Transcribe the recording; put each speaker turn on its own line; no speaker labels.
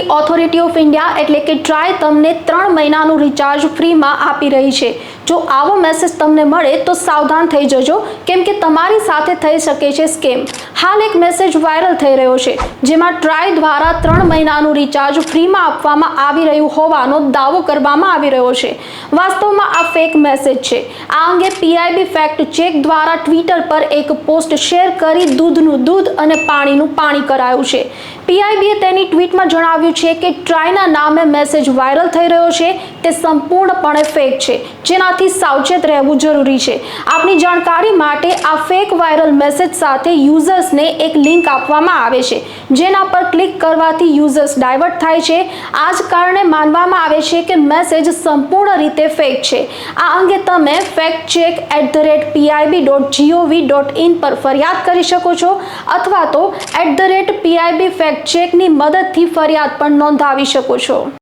Monetary authority of India એટલે કે try તમને ત્રણ મહિનાનું રિચાર્જ ફ્રીમાં આપી રહી છે. જો આવો મેસેજ તમને મળે તો સાવધાન થઈ જજો. કેમ કે તમારી સાથે થઈ શકે છે સ્કેમ હાલ એક મેસેજ વાયરલ થઈ રહ્યો છે, જેમાં ટ્રાય દ્વારા ત્રણ મહિનાનું રિચાર્જ ફ્રીમાં આપવામાં આવી રહ્યું હોવાનો દાવો કરવામાં આવી રહ્યો છે. વાસ્તવમાં આ ફેક મેસેજ છે. આ અંગે પીઆઈબી ફેક્ટ ચેક દ્વારા ટ્વિટર પર એક પોસ્ટ શેર કરી દૂધનું દૂધ અને પાણીનું પાણી કરાયું છે. પીઆઈબીએ તેની ટ્વીટમાં જણાવ્યું છે કે ટ્રાયના નામે મેસેજ વાયરલ થઈ રહ્યો છે. તે સંપૂર્ણપણે ફેક છે. જેનાથી સાવચેત રહેવું જરૂરી છે. આપની જાણકારી માટે આ ફેક વાયરલ મેસેજ સાથે યુઝર્સને એક લિંક આપવામાં આવે છે. જેના પર ક્લિક કરવાથી યુઝર્સ ડાયવર્ટ થાય છે. આ જ કારણે માનવામાં આવે છે કે મેસેજ સંપૂર્ણ રીતે ફેક છે. આ અંગે તમે fact check at the rate PIB dot GOV dot in પર ફરિયાદ કરી શકો છો અથવા તો at the rate PIB fact ચેકની મદદથી ફરિયાદ પણ નોંધાવી શકો છો.